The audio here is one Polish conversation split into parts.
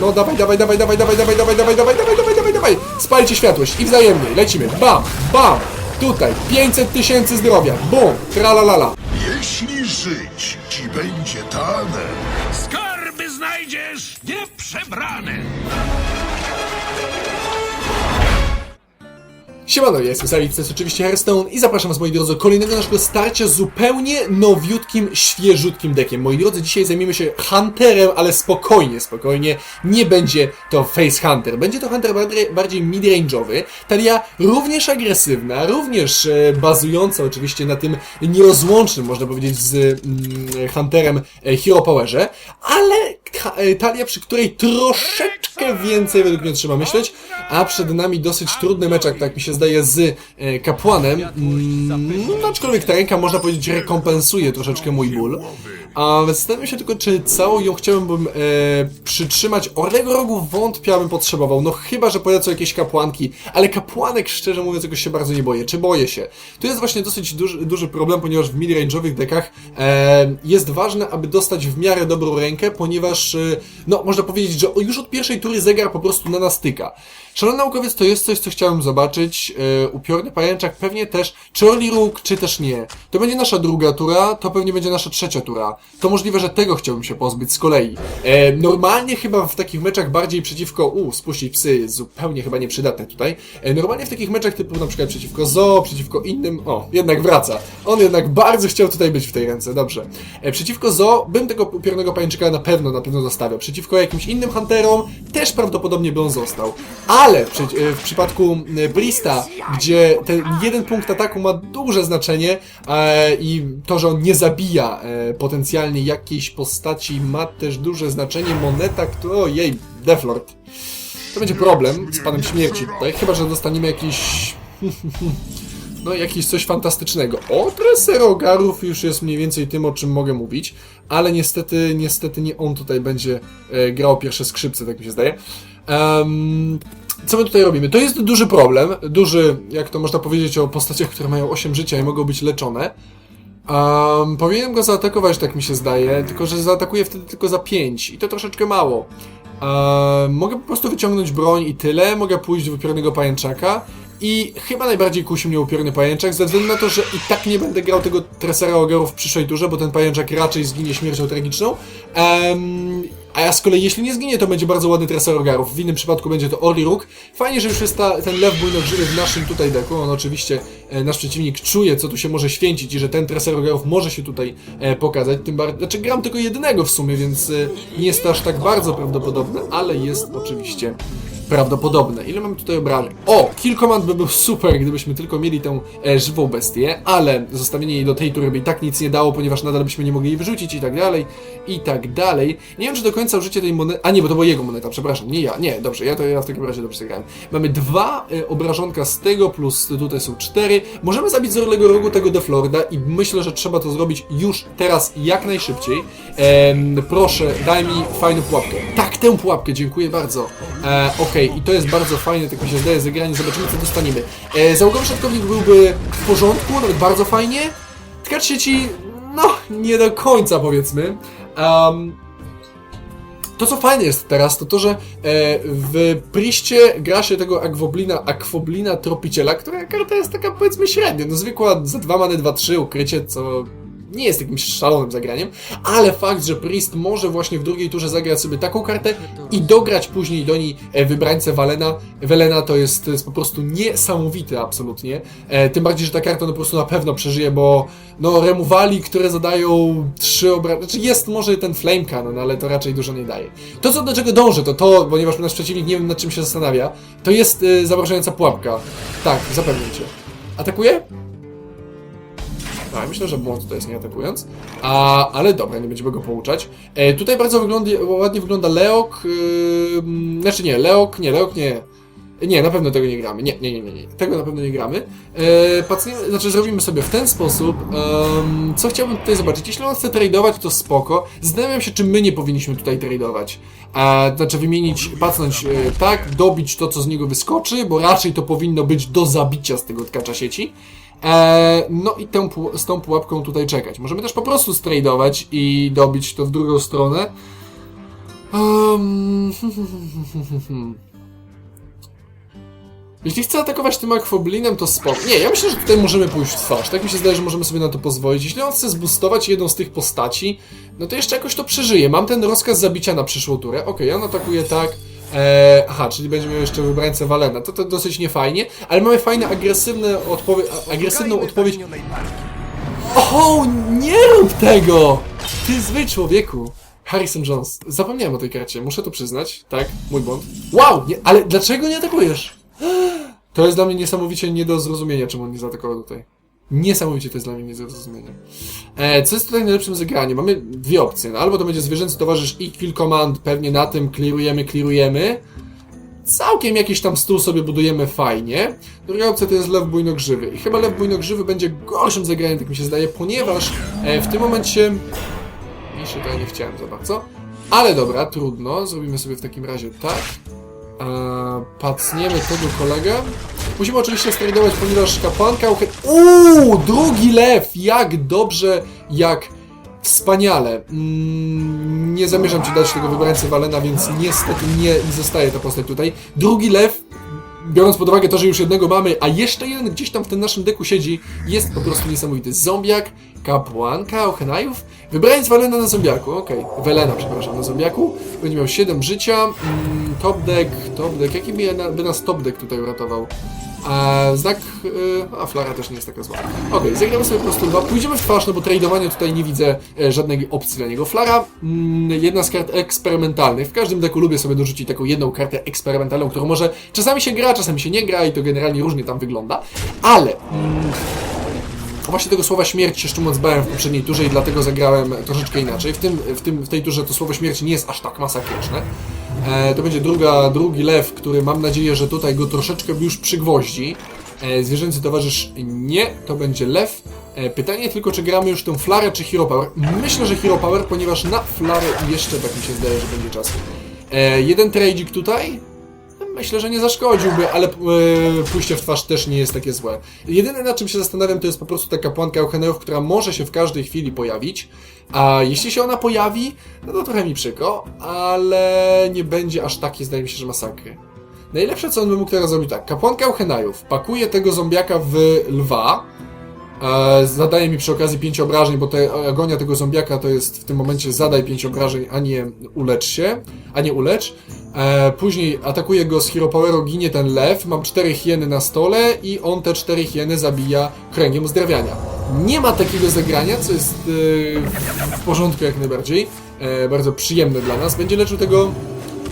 no dawaj, dawaj, dawaj, dawaj, dawaj, dawaj, dawaj, dawaj, dawaj, dawaj, dawaj, dawaj, dawaj, spalcie światłość i wzajemnie, lecimy, bam, bam, tutaj, 500 tysięcy zdrowia, bum, tralalala. Jeśli żyć ci będzie dane, Skarby znajdziesz nieprzebrane. Siemano, ja jestem Sawik, to jest oczywiście Hearthstone i zapraszam was moi drodzy do kolejnego naszego starcia zupełnie nowiutkim, świeżutkim dekiem. Moi drodzy, dzisiaj zajmiemy się Hunterem, ale spokojnie, spokojnie, nie będzie to Face Hunter. Będzie to Hunter bardziej, mid-range'owy, talia również agresywna, również e, bazująca oczywiście na tym nierozłącznym, można powiedzieć, z mm, Hunterem e, Hero Powerze, ale e, talia, przy której troszeczkę więcej według mnie trzeba myśleć, a przed nami dosyć trudny mecz, jak tak mi się zdaje, z e, kapłanem. Mm, no, aczkolwiek ta ręka, można powiedzieć, rekompensuje troszeczkę mój ból. A zastanawiam się tylko, czy całą ją chciałbym e, przytrzymać. Orlego rogu wątpię, abym potrzebował. No chyba, że polecą jakieś kapłanki, ale kapłanek, szczerze mówiąc, jakoś się bardzo nie boję. Czy boję się? Tu jest właśnie dosyć duży, duży problem, ponieważ w mid-range'owych dekach e, jest ważne, aby dostać w miarę dobrą rękę, ponieważ, e, no, można powiedzieć, że już od pierwszej tury zegar po prostu na nas tyka. Szalony naukowiec to jest coś, co chciałem zobaczyć. E, upiorny pajęczak pewnie też. Czy Orli Róg, czy też nie. To będzie nasza druga tura, to pewnie będzie nasza trzecia tura. To możliwe, że tego chciałbym się pozbyć z kolei. E, normalnie chyba w takich meczach bardziej przeciwko, u, spuścić psy, zupełnie chyba nieprzydatne tutaj. E, normalnie w takich meczach typu na przykład przeciwko Zo, przeciwko innym, o, jednak wraca. On jednak bardzo chciał tutaj być w tej ręce, dobrze. E, przeciwko Zo bym tego upiornego pajęczyka na pewno, na pewno zostawiał. Przeciwko jakimś innym hunterom też prawdopodobnie by on został. Ale przy, e, w przypadku e, Brista, gdzie ten jeden punkt ataku ma duże znaczenie e, i to, że on nie zabija e, potencjalnie jakiejś postaci ma też duże znaczenie. Moneta, która... Ojej, Deflord. To będzie problem z Panem Śmierci tutaj, chyba, że dostaniemy jakiś... No, jakiś coś fantastycznego. O, treser ogarów już jest mniej więcej tym, o czym mogę mówić, ale niestety, niestety nie on tutaj będzie e, grał pierwsze skrzypce, tak mi się zdaje. Em, co my tutaj robimy? To jest duży problem, duży, jak to można powiedzieć o postaciach, które mają 8 życia i mogą być leczone. Um, powinienem go zaatakować, tak mi się zdaje, tylko że zaatakuję wtedy tylko za 5 i to troszeczkę mało. Um, mogę po prostu wyciągnąć broń i tyle, mogę pójść do upiornego pajęczaka i chyba najbardziej kusi mnie upiorny pajęczak, ze względu na to, że i tak nie będę grał tego tresera ogarów w przyszłej turze, bo ten pajęczak raczej zginie śmiercią tragiczną. Em, a ja z kolei, jeśli nie zginie, to będzie bardzo ładny treser ogarów. W innym przypadku będzie to Orli Róg. Fajnie, że już jest ta, ten lew bujnokrzywy w naszym tutaj deku. On oczywiście, e, nasz przeciwnik czuje, co tu się może święcić i że ten treser ogarów może się tutaj e, pokazać. Tym bardziej, znaczy gram tylko jednego w sumie, więc e, nie jest to aż tak bardzo prawdopodobne, ale jest oczywiście prawdopodobne. Ile mamy tutaj obrażeń? O! Kill by był super, gdybyśmy tylko mieli tę e, żywą bestię, ale zostawienie jej do tej tury by i tak nic nie dało, ponieważ nadal byśmy nie mogli jej wyrzucić i tak dalej, i tak dalej. Nie wiem, czy do końca użycie tej monety... A nie, bo to była jego moneta, przepraszam, nie ja. Nie, dobrze, ja to ja w takim razie dobrze zagrałem. Mamy dwa e, obrażonka z tego, plus tutaj są cztery. Możemy zabić z Orlego Rogu tego Deflorda i myślę, że trzeba to zrobić już teraz, jak najszybciej. Em, proszę, daj mi fajną pułapkę. Tak, tę pułapkę, dziękuję bardzo. E, Okej, i to jest bardzo fajne, tak mi się zdaje, zagranie, zobaczymy co dostaniemy. E, załogowy szatkownik byłby w porządku, nawet bardzo fajnie. Tkacz sieci, no, nie do końca powiedzmy. Um, to co fajne jest teraz, to to, że e, w Priście gra się tego Akwoblina, Akwoblina Tropiciela, która karta jest taka powiedzmy średnia, no zwykła za 2 many 2-3 ukrycie, co nie jest jakimś szalonym zagraniem, ale fakt, że Priest może właśnie w drugiej turze zagrać sobie taką kartę i dograć później do niej e, wybrańcę Walena, Welena to jest, to jest po prostu niesamowite absolutnie, e, tym bardziej, że ta karta no po prostu na pewno przeżyje, bo no remuwali, które zadają trzy obrażenia, znaczy jest może ten Flame Cannon, ale to raczej dużo nie daje. To co do czego dążę, to to, ponieważ nasz przeciwnik nie wiem nad czym się zastanawia, to jest e, zamrażająca pułapka. Tak, zapewniam cię. Atakuje? Tak, myślę, że błąd to jest nie atakując. A, ale dobra, nie będziemy go pouczać. E, tutaj bardzo wygląda, ładnie wygląda Leok. Yy, znaczy nie, Leok, nie, Leok nie. Nie, na pewno tego nie gramy. Nie, nie, nie, nie, nie. Tego na pewno nie gramy. E, pacniemy, znaczy zrobimy sobie w ten sposób. Em, co chciałbym tutaj zobaczyć? Jeśli on chce tradeować, to spoko. Zastanawiam się, czy my nie powinniśmy tutaj tradeować. A, znaczy wymienić, pacnąć e, tak, dobić to, co z niego wyskoczy, bo raczej to powinno być do zabicia z tego tkacza sieci. E, no i tę, z tą pułapką tutaj czekać. Możemy też po prostu stradować i dobić to w drugą stronę. Um, Jeśli chce atakować tym akwoblinem, to spoko. Nie, ja myślę, że tutaj możemy pójść w twarz. Tak mi się zdaje, że możemy sobie na to pozwolić. Jeśli on chce zbustować jedną z tych postaci, no to jeszcze jakoś to przeżyje. Mam ten rozkaz zabicia na przyszłą turę. Okej, on atakuje tak. Eee, aha, czyli będzie miał jeszcze wybrańcę Walena. To to dosyć niefajnie, ale mamy fajne, agresywne odpowie agresywną odpowiedź. O, nie rób tego! Ty zły człowieku! Harrison Jones. Zapomniałem o tej karcie, muszę to przyznać. Tak, mój błąd. Wow, nie, ale dlaczego nie atakujesz? To jest dla mnie niesamowicie nie do zrozumienia, czemu on nie zaatakował tutaj. Niesamowicie to jest dla mnie nie do. E, co jest tutaj najlepszym zagraniem? Mamy dwie opcje. No, albo to będzie zwierzęcy towarzysz i Kill Command, pewnie na tym clearujemy, clearujemy. Całkiem jakiś tam stół sobie budujemy fajnie. Druga opcja to jest lew bujnogrzywy. I chyba lew bujnogrzywy będzie gorszym zagraniem, tak mi się zdaje, ponieważ e, w tym momencie... Jeszcze tutaj nie chciałem za bardzo. Ale dobra, trudno. Zrobimy sobie w takim razie tak. Eee, pacniemy tego kolegę. Musimy oczywiście stradować, ponieważ kapłanka... uche- Uuu, drugi lew! Jak dobrze, jak wspaniale. Mm, nie zamierzam ci dać tego wybrańcy Walena, więc niestety nie zostaje ta postać tutaj. Drugi lew, biorąc pod uwagę to, że już jednego mamy, a jeszcze jeden gdzieś tam w tym naszym deku siedzi, jest po prostu niesamowity. Zombiak, kapłanka, ochenajów, wybraniec Walena na zombiaku, okej, Welena, przepraszam, na zombiaku, będzie miał 7 życia, mm, top deck, top deck, jaki by nas top deck tutaj uratował? A znak, y, a flara też nie jest taka zła. Okej, zagramy sobie po prostu dwa, pójdziemy w twarz, no bo tradowanie tutaj nie widzę e, żadnej opcji dla niego. Flara, mm, jedna z kart eksperymentalnych, w każdym deku lubię sobie dorzucić taką jedną kartę eksperymentalną, którą może czasami się gra, czasami się nie gra i to generalnie różnie tam wygląda, ale mm, Właśnie tego słowa śmierć się szczumąc bałem w poprzedniej turze i dlatego zagrałem troszeczkę inaczej. W, tym, w, tym, w tej turze to słowo śmierci nie jest aż tak masakryczne. E, to będzie druga, drugi lew, który mam nadzieję, że tutaj go troszeczkę już przygwoździ. E, zwierzęcy towarzysz nie, to będzie lew. E, pytanie tylko, czy gramy już tę flarę, czy hero power. Myślę, że hero power, ponieważ na flarę jeszcze tak mi się zdaje, że będzie czas. Jeden tradezik tutaj. Myślę, że nie zaszkodziłby, ale e, pójście w twarz też nie jest takie złe. Jedyne na czym się zastanawiam, to jest po prostu ta kapłanka Eucheneów, która może się w każdej chwili pojawić. A jeśli się ona pojawi, no to trochę mi przykro, ale nie będzie aż takiej, zdaje mi się, że masakry. Najlepsze, co on by mógł teraz zrobić, tak. Kapłanka Euchenajów pakuje tego zombiaka w lwa, zadaje mi przy okazji 5 obrażeń, bo te, agonia tego zombiaka to jest w tym momencie zadaj 5 obrażeń, a nie ulecz się, a nie ulecz. E, później atakuje go z Hero Poweru, ginie ten lew, mam 4 hieny na stole i on te 4 hieny zabija kręgiem uzdrawiania. Nie ma takiego zagrania, co jest e, w porządku jak najbardziej, e, bardzo przyjemne dla nas. Będzie leczył tego,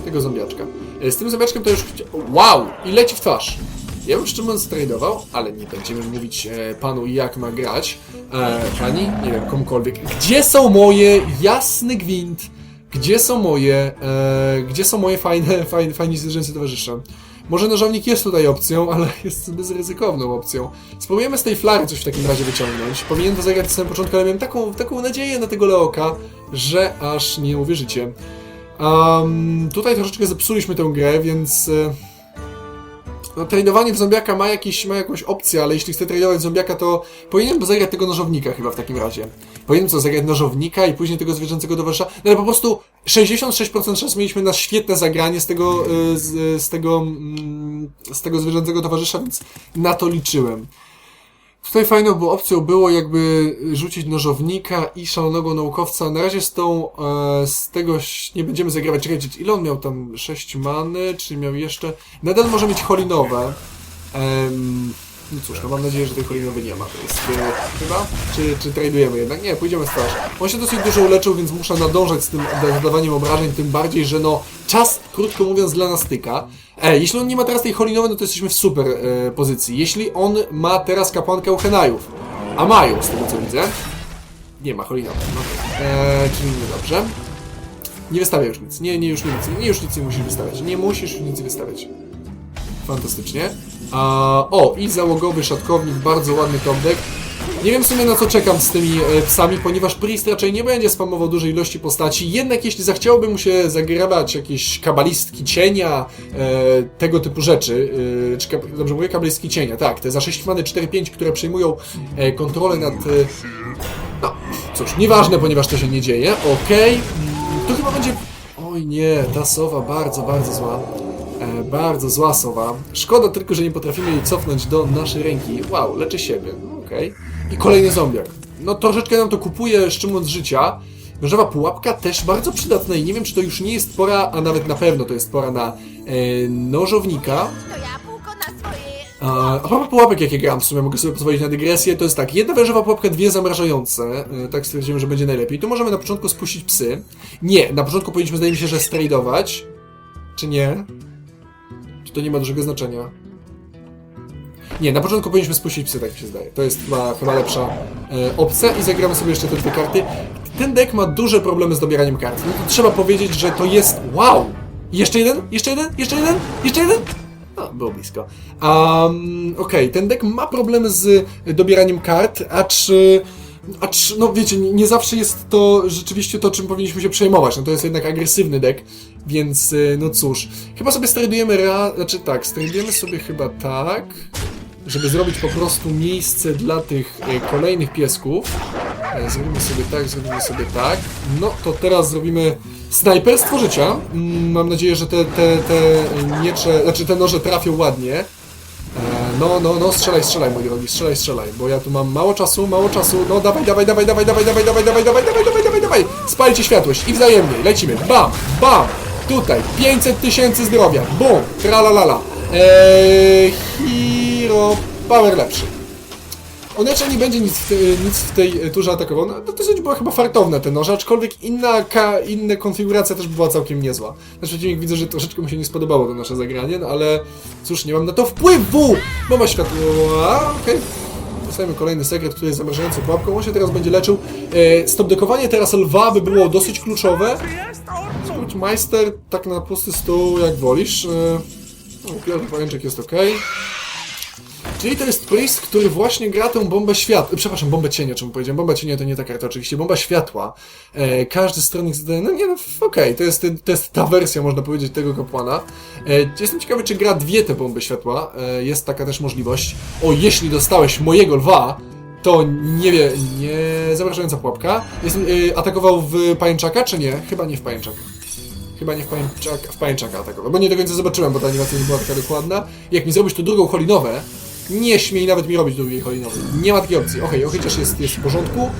tego zombiaczka. E, z tym zombiaczkiem to już... Wow! I leci w twarz. Ja bym szczerze mówiąc tradował, ale nie będziemy mówić e, panu jak ma grać. E, pani, nie wiem, komukolwiek. Gdzie są moje jasny gwint? Gdzie są moje, e, gdzie są moje fajne, fajne, fajni zwierzęcy towarzysze? Może nożownik jest tutaj opcją, ale jest zbyt ryzykowną opcją. Spróbujemy z tej flary coś w takim razie wyciągnąć. Powinien to zagrać na samym początku, ale miałem taką, taką nadzieję na tego Leoka, że aż nie uwierzycie. Um, tutaj troszeczkę zepsuliśmy tę grę, więc... E, no, tradowanie w zombiaka ma, jakiś, ma jakąś opcję, ale jeśli chcę tradować zombiaka, to powinienem zagrać tego nożownika chyba w takim razie. Powinienem co, zagrać nożownika i później tego zwierzęcego towarzysza. No ale po prostu 66% szans mieliśmy na świetne zagranie z tego, y, z, z tego, mm, z tego zwierzęcego towarzysza, więc na to liczyłem. Tutaj fajną było opcją było jakby rzucić nożownika i szalonego naukowca. Na razie z tą, e, z tego nie będziemy zagrywać. Czekajcie, ile on miał tam? 6 many, czy miał jeszcze? Nadal może mieć holinowe. Em, no cóż, no mam nadzieję, że tej holinowy nie ma. To jest e, chyba? Czy, czy tradujemy jednak? Nie, pójdziemy twarz. On się dosyć dużo uleczył, więc muszę nadążać z tym zadawaniem obrażeń, tym bardziej, że no czas, krótko mówiąc, dla nas tyka. E, jeśli on nie ma teraz tej holinowej, no to jesteśmy w super e, pozycji. Jeśli on ma teraz kapłankę Uchenajów, a mają z tego co widzę, nie ma holinowej, no okej. e, czyli niedobrze. Nie wystawia już nic, nie, nie, już nic, nie, już nic nie musisz wystawiać, nie musisz już nic wystawiać. Fantastycznie. A, o, i załogowy szatkownik, bardzo ładny top. Nie wiem w sumie na co czekam z tymi e, psami, ponieważ Priest raczej nie będzie spamował dużej ilości postaci. Jednak jeśli zachciałoby mu się zagrywać jakieś kabalistki cienia, e, tego typu rzeczy, e, czy dobrze mówię, kabalistki cienia, tak, te za 6 many 4-5, które przejmują e, kontrolę nad... E, no, cóż, nieważne, ponieważ to się nie dzieje. Okej, mm, to chyba będzie... Oj nie, ta sowa bardzo, bardzo zła. E, bardzo zła sowa. Szkoda tylko, że nie potrafimy jej cofnąć do naszej ręki. Wow, leczy siebie. Okej. I kolejny zombiak. No troszeczkę nam to kupuje szczymując życia. Nożowa pułapka też bardzo przydatna i nie wiem, czy to już nie jest pora, a nawet na pewno to jest pora na e, nożownika. To jabłko na swoje... A, a propos pułapek, jakie gram, w sumie mogę sobie pozwolić na dygresję, to jest tak, jedna wężowa pułapka, dwie zamrażające, e, tak stwierdziłem, że będzie najlepiej. Tu możemy na początku spuścić psy. Nie, na początku powinniśmy, zdaje mi się, że stradować. Czy nie? Czy to nie ma dużego znaczenia? Nie, na początku powinniśmy spuścić psy, tak mi się zdaje. To jest chyba, chyba lepsza e, opcja i zagramy sobie jeszcze te dwie karty. Ten deck ma duże problemy z dobieraniem kart. No to trzeba powiedzieć, że to jest... Wow! Jeszcze jeden? Jeszcze jeden? Jeszcze jeden? Jeszcze jeden? No, było blisko. Um, Okej, ten deck ma problemy z dobieraniem kart, acz... Acz, no wiecie, nie, zawsze jest to rzeczywiście to, czym powinniśmy się przejmować. No to jest jednak agresywny deck, więc y, no cóż. Chyba sobie stradujemy ra... Znaczy tak, stradujemy sobie chyba tak, żeby zrobić po prostu miejsce dla tych y, kolejnych piesków. E, Zrobimy sobie tak, zrobimy sobie tak. No to teraz zrobimy snajperstwo życia. Mm, Mam nadzieję, że te, te, te miecze, znaczy te noże trafią ładnie. E, No, no, no, strzelaj, strzelaj, mój drogi, strzelaj, strzelaj, bo ja tu mam mało czasu, mało czasu. No, dawaj, dawaj, dawaj, dawaj, dawaj, dawaj, dawaj, dawaj, dawaj, dawaj, dawaj, dawaj, dawaj. Spalcie światłość i wzajemnie, lecimy, bam, bam. Tutaj, 500 tysięcy zdrowia, bum, tralalala. Eee, power lepszy. On raczej nie będzie nic w, te, nic w tej e, turze atakował. No, to dosyć była chyba fartowne te noże, aczkolwiek inna, ka, inna konfiguracja też była całkiem niezła. Na przeciwnik widzę, że troszeczkę mu się nie spodobało to nasze zagranie, no ale cóż, nie mam na to wpływu! Bomba światła, okej. Dostajemy kolejny sekret, który jest zamrażającą pułapką. On się teraz będzie leczył. E, stopdekowanie teraz lwa by było dosyć kluczowe. Meister, tak na pusty stół, jak wolisz. E, no, pierwszy pajęczek jest ok. Czyli to jest priest, który właśnie gra tę bombę światła. Przepraszam, bombę cienia, czemu powiedziałem. Bomba cienia to nie ta karta, oczywiście. Bomba światła. E, każdy stronnik zadaje. No nie, no okej, to, jest, to jest ta wersja, można powiedzieć, tego kapłana. E, jestem ciekawy, czy gra dwie te bomby światła. E, jest taka też możliwość. O, jeśli dostałeś mojego lwa, to nie wie, nie zamrażająca pułapka. Jestem, e, atakował w pajęczaka, czy nie? Chyba nie w pajęczaka. Chyba nie w pajęczaka, w pajęczaka atakował, bo nie do końca zobaczyłem, bo ta animacja nie była taka dokładna. Jak mi zrobisz tu drugą holinowę, nie śmiej nawet mi robić drugiej holinowej. Nie ma takiej opcji. Okej, okay, chociaż jest, jest w porządku.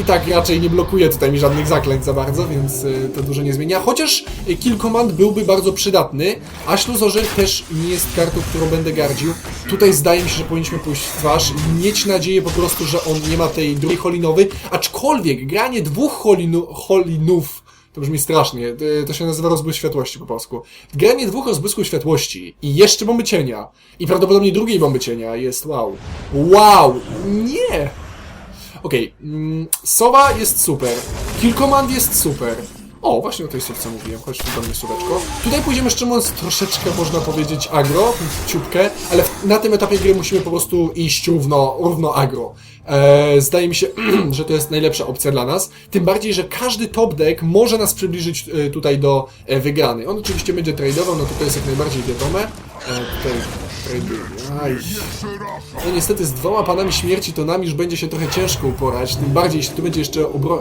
I tak raczej nie blokuje tutaj mi żadnych zaklęć za bardzo, więc y, to dużo nie zmienia. Chociaż y, Kill Command byłby bardzo przydatny, a Śluzorzer też nie jest kartą, którą będę gardził. Tutaj zdaje mi się, że powinniśmy pójść w twarz, mieć nadzieję po prostu, że on nie ma tej drugiej holinowej, aczkolwiek granie dwóch holinu, holinów to brzmi strasznie. To się nazywa rozbłysk światłości po polsku. Granie dwóch rozbłysków światłości i jeszcze bomby cienia i prawdopodobnie drugiej bomby cienia jest wow. Wow! Nie! Okej, mm, Sowa jest super. Kill Command jest super. O, właśnie o tej sówce mówiłem, chodź tu do mnie. Tutaj pójdziemy szczerze mówiąc troszeczkę, można powiedzieć, agro, ciupkę, ale na tym etapie gry musimy po prostu iść równo, równo agro. E, zdaje mi się, że to jest najlepsza opcja dla nas. Tym bardziej, że każdy top deck może nas przybliżyć e, tutaj do e, wygranej. On oczywiście będzie tradeował, no to to jest jak najbardziej wiadome. E, tutaj. No niestety z dwoma panami śmierci to nam już będzie się trochę ciężko uporać, tym bardziej jeśli tu będzie jeszcze obro-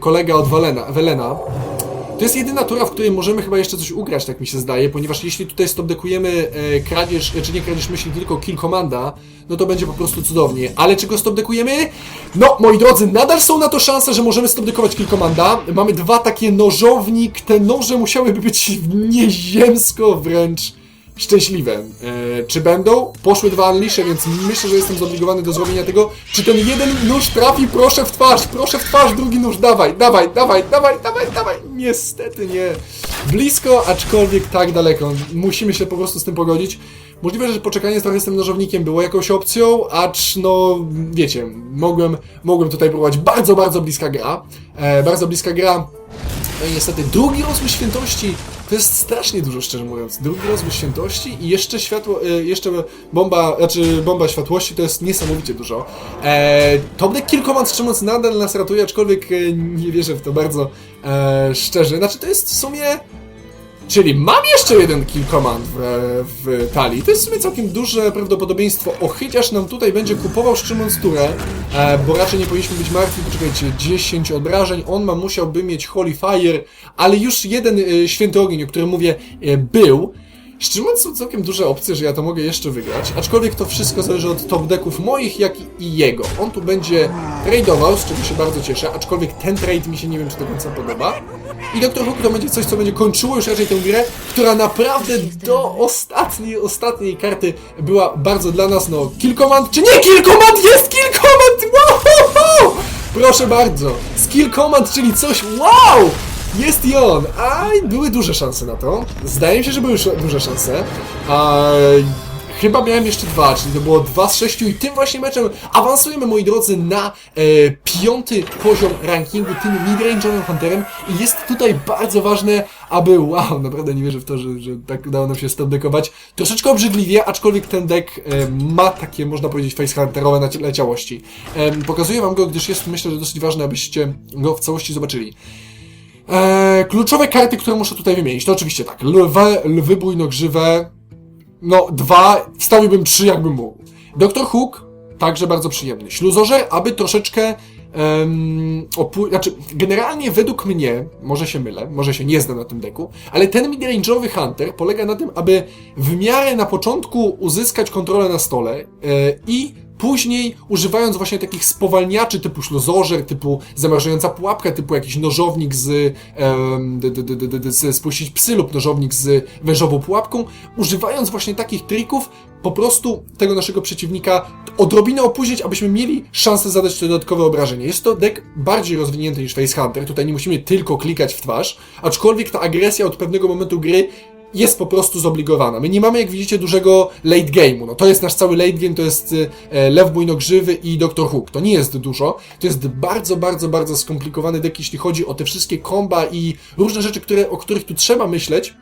kolega od Walena, Welena. To jest jedyna tura, w której możemy chyba jeszcze coś ugrać, tak mi się zdaje, ponieważ jeśli tutaj stopdekujemy e, kradzież, e, czy nie kradzież myśli, tylko kill komanda, no to będzie po prostu cudownie. Ale czy go stopdekujemy? No, moi drodzy, nadal są na to szanse, że możemy stopdekować kill komanda. Mamy dwa takie nożownik, te noże musiałyby być nieziemsko wręcz szczęśliwe. E, czy będą? Poszły dwa Unleashe, więc myślę, że jestem zobligowany do zrobienia tego. Czy ten jeden nóż trafi? Proszę w twarz, proszę w twarz, drugi nóż, dawaj, dawaj, dawaj, dawaj, dawaj, dawaj. Niestety nie. Blisko, aczkolwiek tak daleko. Musimy się po prostu z tym pogodzić. Możliwe, że poczekanie trochę z tym nożownikiem było jakąś opcją, acz no, wiecie, mogłem, mogłem tutaj próbować bardzo, bardzo bliska gra. E, bardzo bliska gra. No i niestety drugi rozbłysk świętości to jest strasznie dużo, szczerze mówiąc. Drugi rozbłysk świętości i jeszcze światło, e, jeszcze bomba, znaczy bomba światłości to jest niesamowicie dużo. E, top deck szczerze mówiąc nadal nas ratuje, aczkolwiek e, nie wierzę w to bardzo e, szczerze. Znaczy to jest w sumie Czyli mam jeszcze jeden kill command w, w talii. To jest w sumie całkiem duże prawdopodobieństwo. Ochyciarz nam tutaj będzie kupował Szymon Turę, e, bo raczej nie powinniśmy być martwi. Poczekajcie, 10 obrażeń. On ma musiałby mieć Holy Fire, ale już jeden e, Święty Ogień, o którym mówię, e, był. Mówiąc, są całkiem duże opcje, że ja to mogę jeszcze wygrać, aczkolwiek to wszystko zależy od top decków moich, jak i jego. On tu będzie tradeował, z czego się bardzo cieszę, aczkolwiek ten trade mi się nie wiem, czy do końca podoba. I Dr. Hook to będzie coś, co będzie kończyło już raczej tę grę, która naprawdę do ostatniej, ostatniej karty była bardzo dla nas, no, kill command, czy nie kill command, jest kill command, wow! Proszę bardzo, skill command, czyli coś, wow! Jest i on! A były duże szanse na to. Zdaje mi się, że były duże szanse. A, chyba miałem jeszcze dwa, czyli to było dwa z sześciu i tym właśnie meczem awansujemy, moi drodzy, na e, piąty poziom rankingu tym midrange'owym hunterem i jest tutaj bardzo ważne, aby, wow, naprawdę nie wierzę w to, że, że tak udało nam się stopdekować. Troszeczkę obrzydliwie, aczkolwiek ten deck e, ma takie, można powiedzieć, facehunterowe naci- leciałości. E, pokazuję wam go, gdyż jest, myślę, że dosyć ważne, abyście go w całości zobaczyli. Eee, kluczowe karty, które muszę tutaj wymienić, to oczywiście tak, lwy, lwy bujnogrzywe, no dwa, wstawiłbym trzy jakbym mógł. Doktor Hook, także bardzo przyjemny. Śluzorze, aby troszeczkę um, opu- znaczy, generalnie według mnie, może się mylę, może się nie znam na tym deku, ale ten midrange'owy Hunter polega na tym, aby w miarę na początku uzyskać kontrolę na stole e, i Później, używając właśnie takich spowalniaczy typu śluzożer, typu zamrażająca pułapka, typu jakiś nożownik z, z spuścić psy lub nożownik z wężową pułapką, używając właśnie takich trików, po prostu tego naszego przeciwnika odrobinę opóźnić, abyśmy mieli szansę zadać to dodatkowe obrażenie. Jest to deck bardziej rozwinięty niż Face Hunter, tutaj nie musimy tylko klikać w twarz, aczkolwiek ta agresja od pewnego momentu gry jest po prostu zobligowana. My nie mamy, jak widzicie, dużego late game'u. No to jest nasz cały late game, to jest e, Lew Bujnogrzywy i Dr. Hook. To nie jest dużo. To jest bardzo, bardzo, bardzo skomplikowany deck, jeśli chodzi o te wszystkie komba i różne rzeczy, które, o których tu trzeba myśleć.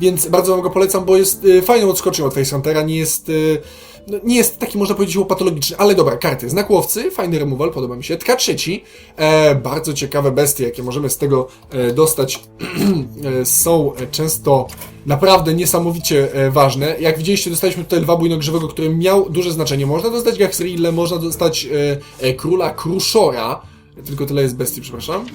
Więc bardzo wam go polecam, bo jest y, fajną odskocznią od Facehuntera, nie jest... Y, no, nie jest taki, można powiedzieć, łopatologiczny, ale dobra, karty. Znak łowcy, fajny removal, podoba mi się. Tka trzeci, e, bardzo ciekawe bestie, jakie możemy z tego e, dostać, e, są często naprawdę niesamowicie e, ważne. Jak widzieliście, dostaliśmy tutaj lwa bujnogrzywego, który miał duże znaczenie. Można dostać Gaxrille, można dostać e, e, króla Kruszora, tylko tyle jest bestii, przepraszam.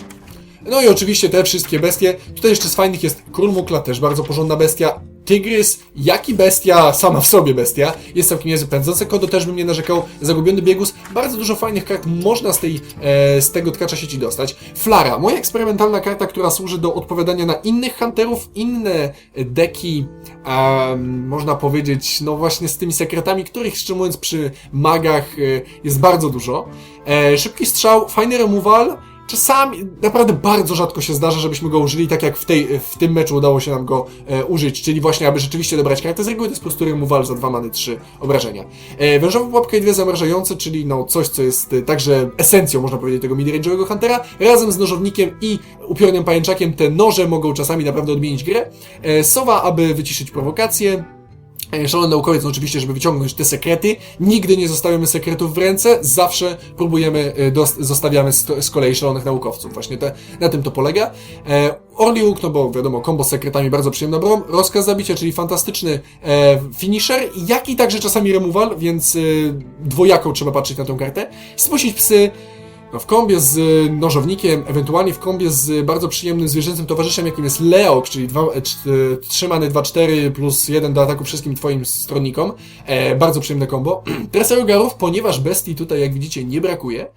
No i oczywiście te wszystkie bestie. Tutaj jeszcze z fajnych jest Król Mukla, też bardzo porządna bestia. Tygrys, jak i bestia, sama w sobie bestia, jest całkiem niezły. Pędzące kodo też bym nie narzekał. Zagubiony biegus, bardzo dużo fajnych kart można z, tej, e, z tego tkacza sieci dostać. Flara, moja eksperymentalna karta, która służy do odpowiadania na innych hunterów, inne deki, można powiedzieć, no właśnie z tymi sekretami, których szczerze mówiąc przy magach e, jest bardzo dużo. E, szybki strzał, fajny removal, Czasami, naprawdę bardzo rzadko się zdarza, żebyśmy go użyli, tak jak w, tej, w tym meczu udało się nam go e, użyć, czyli właśnie, aby rzeczywiście dobrać kartę. Z reguły to jest po prostu removal za dwa many, trzy obrażenia. E, wężowa pułapka i dwie zamrażające, czyli no coś, co jest e, także esencją, można powiedzieć, tego midrange'owego huntera, razem z nożownikiem i upiornym pajęczakiem te noże mogą czasami naprawdę odmienić grę. E, sowa, aby wyciszyć prowokację. E, Szalony naukowiec, no oczywiście, żeby wyciągnąć te sekrety. Nigdy nie zostawiamy sekretów w ręce, zawsze próbujemy, e, zostawiamy z, kolei szalonych naukowców. Właśnie te, na tym to polega. E, Łuk, no bo wiadomo, combo z sekretami bardzo przyjemna broń. Rozkaz zabicia, czyli fantastyczny e, finisher, jak i także czasami removal, więc e, dwojako trzeba patrzeć na tą kartę. Spuścić psy, w kombie z y, nożownikiem, ewentualnie w kombie z bardzo przyjemnym zwierzęcym towarzyszem, jakim jest Leok, czyli 3 many 2-4 plus 1 do ataku wszystkim twoim stronnikom. E, bardzo przyjemne kombo. Treser Garów, ponieważ bestii tutaj, jak widzicie, nie brakuje.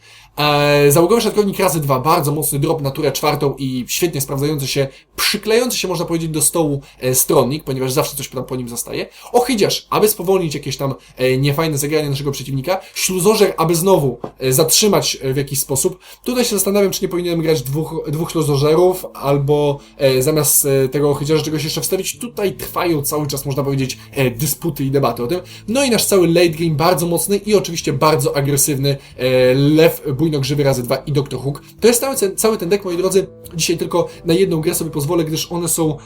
E, załogowy szatkownik razy 2, bardzo mocny drop na turę czwartą i świetnie sprawdzający się, przyklejający się, można powiedzieć, do stołu e, stronnik, ponieważ zawsze coś tam po nim zostaje. Ochydziarz, aby spowolnić jakieś tam e, niefajne zagranie naszego przeciwnika. Śluzożer, aby znowu e, zatrzymać w jakiś sposób. Tutaj się zastanawiam, czy nie powinienem grać dwóch, dwóch śluzożerów, albo e, zamiast tego ochydziarza czegoś jeszcze wstawić. Tutaj trwają cały czas, można powiedzieć, dysputy i debaty o tym. No i nasz cały late game bardzo mocny i oczywiście bardzo agresywny e, lew bujnogrzywy razy dwa i Dr. Hook. To jest cały, cały ten deck, moi drodzy. Dzisiaj tylko na jedną grę sobie pozwolę, gdyż one są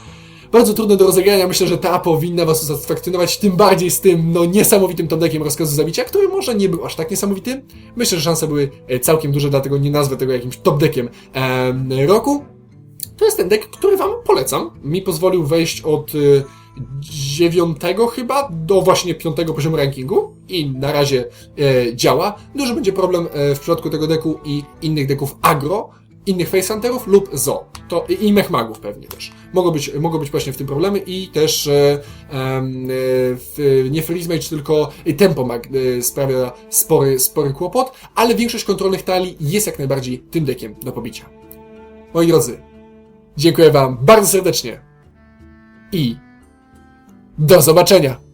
bardzo trudne do rozegrania. Myślę, że ta powinna Was usatysfakcjonować, tym bardziej z tym no, niesamowitym top deckiem rozkazu zabicia, który może nie był aż tak niesamowity. Myślę, że szanse były e, całkiem duże, dlatego nie nazwę tego jakimś top deckiem em, roku. To jest ten deck, który Wam polecam. Mi pozwolił wejść od y, dziewiątego chyba do właśnie piątego poziomu rankingu i na razie e, działa. Duży będzie problem e, w przypadku tego deku i innych deków agro, innych facehunterów lub zo. To, I mechmagów pewnie też. Mogą być, mogą być właśnie w tym problemy i też e, e, w, nie Freeze tylko Tempo Mag e, sprawia spory, spory kłopot, ale większość kontrolnych talii jest jak najbardziej tym dekiem do pobicia. Moi drodzy, dziękuję Wam bardzo serdecznie i do zobaczenia!